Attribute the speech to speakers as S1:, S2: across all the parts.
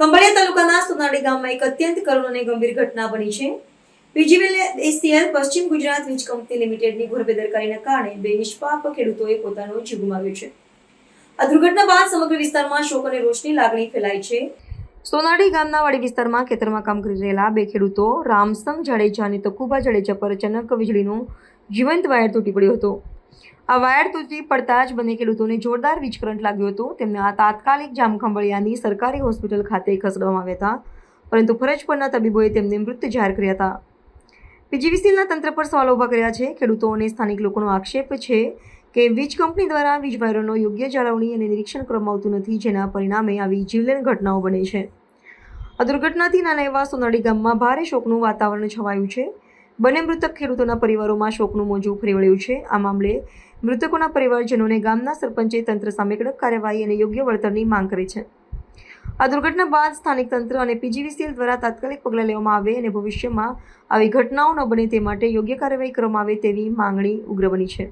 S1: ખંભાળિયા તાલુકાના સોનાડી ગામમાં એક અત્યંત કરુણ અને ગંભીર ઘટના બની છે. પીજીવીએલ પશ્ચિમ ગુજરાત વીજ કંપની લિમિટેડની ઘોર કારણે બે નિષ્પાપ ખેડૂતોએ પોતાનો જીવ ગુમાવ્યો છે. આ દુર્ઘટના બાદ સમગ્ર વિસ્તારમાં શોક અને રોષની લાગણી ફેલાઈ છે. સોનાડી ગામના વાડી વિસ્તારમાં ખેતરમાં કામ કરી રહેલા બે ખેડૂતો રામસંગ જાડેજા અને તકુબા જાડેજા પર અચાનક વીજળીનું જીવંત વાયર તૂટી પડ્યો હતો. આ વાયર તૂટી પડતા જ બંને ખેડૂતોને જોરદાર વીજ કરંટ લાગ્યો હતો. તેમને આ તાત્કાલિક જામખંભળિયાની સરકારી હોસ્પિટલ ખાતે ખસેડવામાં આવ્યા હતા. પરંતુ ફરજ પરના તબીબોએ તેમને મૃત જાહેર કર્યા હતા. પીજીવીસીએલના તંત્ર પર સવાલો ઊભા કર્યા છે. ખેડૂતો અને સ્થાનિક લોકોનો આક્ષેપ છે કે વીજ કંપની દ્વારા વીજ વાયરોનો યોગ્ય જાળવણી અને નિરીક્ષણ કરવામાં આવતું નથી, જેના પરિણામે આવી જીવલેણ ઘટનાઓ બને છે. આ દુર્ઘટનાથી નાના એવા સોનાડી ગામમાં ભારે શોકનું વાતાવરણ છવાયું છે. બંને મૃતક ખેડૂતોના પરિવારોમાં શોકનું મોજું ફરી વળ્યું છે. આ મામલે મૃતકોના પરિવારજનોને ગામના સરપંચે તંત્ર સામે કડક કાર્યવાહી અને યોગ્ય વળતરની માંગ કરી છે. આ દુર્ઘટના બાદ સ્થાનિક તંત્ર અને પીજીવીસીએલ દ્વારા તાત્કાલિક પગલાં લેવામાં આવે અને ભવિષ્યમાં આવી ઘટનાઓ ન બને તે માટે યોગ્ય કાર્યવાહી કરવામાં આવે તેવી માંગણી ઉગ્ર બની છે.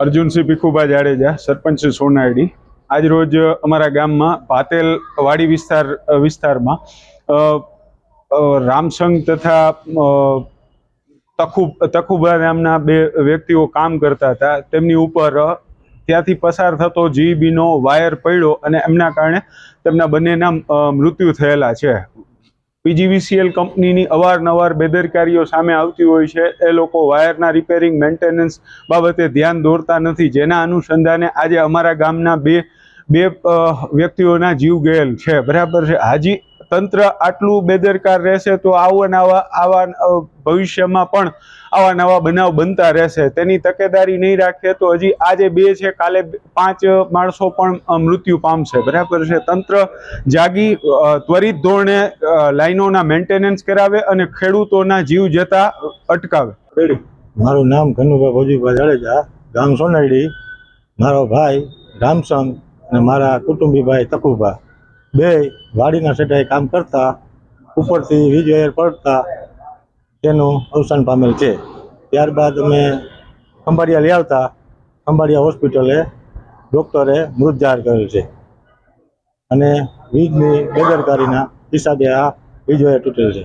S2: અર્જુનસિંહ ભીખુભાઈ જાડેજા સરપંચ સોનાયડી. આજ રોજ અમારા ગામમાં પાતેલ વાડી વિસ્તાર વિસ્તારમાં રામસંગ તથા તખુ તખુબા નામના બે વ્યક્તિઓ કામ કરતા હતા. તેમની ઉપર ત્યાંથી પસાર થતો જીબીનો વાયર પડ્યો અને એમના કારણે તેમના બંનેના મૃત્યુ થયેલા છે. પીજીવીસીએલ કંપનીની અવારનવાર બેદરકારીઓ સામે આવતી હોય છે. એ લોકો વાયરના રિપેરિંગ મેન્ટેનન્સ બાબતે ધ્યાન દોરતા નથી. જેના અનુસંધાને આજે અમારા ગામના બે બે વ્યક્તિઓના જીવ ગયેલ છે. બરાબર છે. હાજી તંત્ર આટલું બેદરકાર રહેશે તો આવા નવા આવા ભવિષ્યમાં પણ આવા નવા બનાવ બનતા રહેશે. તેની તકેદારી નહીં રાખીએ તો હજી આજે બે છે કાલે પાંચ માણસો પણ મૃત્યુ પામશે. બરાબર છે? તંત્ર જાગી ત્વરિત ધોરણે લાઈનોના મેન્ટેનન્સ કરાવે અને ખેડૂતોના જીવ જતા અટકાવે.
S3: મારું નામ કનુભાઈ ભોજીભાઈ જાડેજા ગામ સોનાડી મારો ભાઈ રામસંગ અને મારા કુટુંબીભાઈ તકુભા. બે વાડીના સેટાએ કામ કરતા, ઉપરથી વીજ વાયર પડતા, તેનું અવસાન પામેલ છે. ત્યારબાદ અમે ખંભાળિયા લઈ આવતા, ખંભાળિયા હોસ્પિટલે ડૉક્ટરે મૃત જાહેર કરેલ છે. અને વીજની બેદરકારીના હિસાબે આ વીજ વાયર તૂટેલ છે.